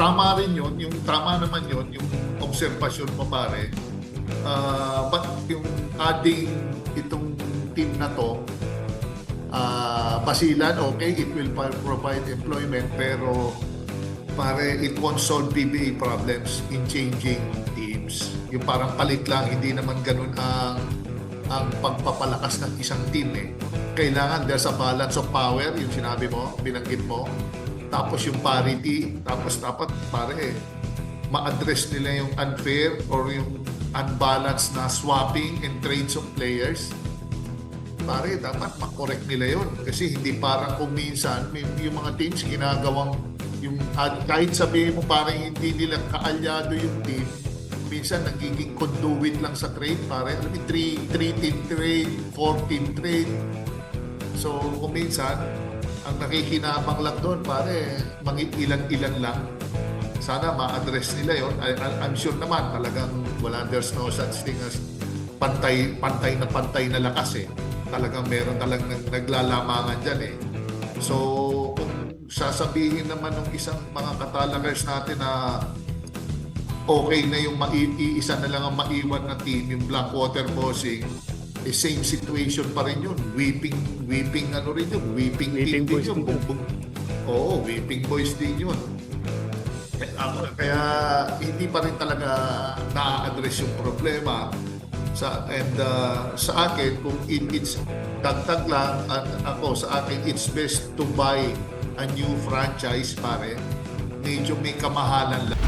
tama rin yun, yung tama naman yun, yung observation mo pare. Ah, but yung adding itong team na to, ah, basilan, okay, it will provide employment, pero pare, it won't solve PBA problems in changing teams. Yung parang palit lang, hindi naman ganun ang ang pagpapalakas ng isang team eh. Kailangan there's a balance of power, yung sinabi mo, binanggit mo. Tapos yung parity, tapos dapat pare, ma-address nila yung unfair or yung unbalanced na swapping and trades of players. Pare, dapat makorek nila yun. Kasi hindi parang kung minsan, may, yung mga teams ginagawang yung kahit sabihin mo parang hindi nila kaalyado yung team, minsan nagiging conduit lang sa trade, pare. Alam mo, 3 team trade, 4 team trade. So, kung minsan, ang nakikinabang lang doon, pare, mangit ilan-ilan lang. Sana ma-address nila yon. I'm sure naman talagang wala, there's no such thing as pantay, pantay na pantay na lakas eh. Talagang meron talagang nag, naglalamangan dyan eh. So, kung sasabihin naman ng isang mga katalakers natin na okay na yung mai- iisa na lang ang maiwan na team, yung Blackwater Bossing, eh, same situation pa rin yun. Weeping, weeping ano rin yun, weeping, Weeping boys yun. din yun. Bum- bum- Oo, weeping boys din yun. Kaya, ako- kaya hindi pa rin talaga na-address yung problema sa and uh, sa akin kung it, it's dagdag lang at ako sa akin it's best to buy a new franchise pare medyo may kamahalan lang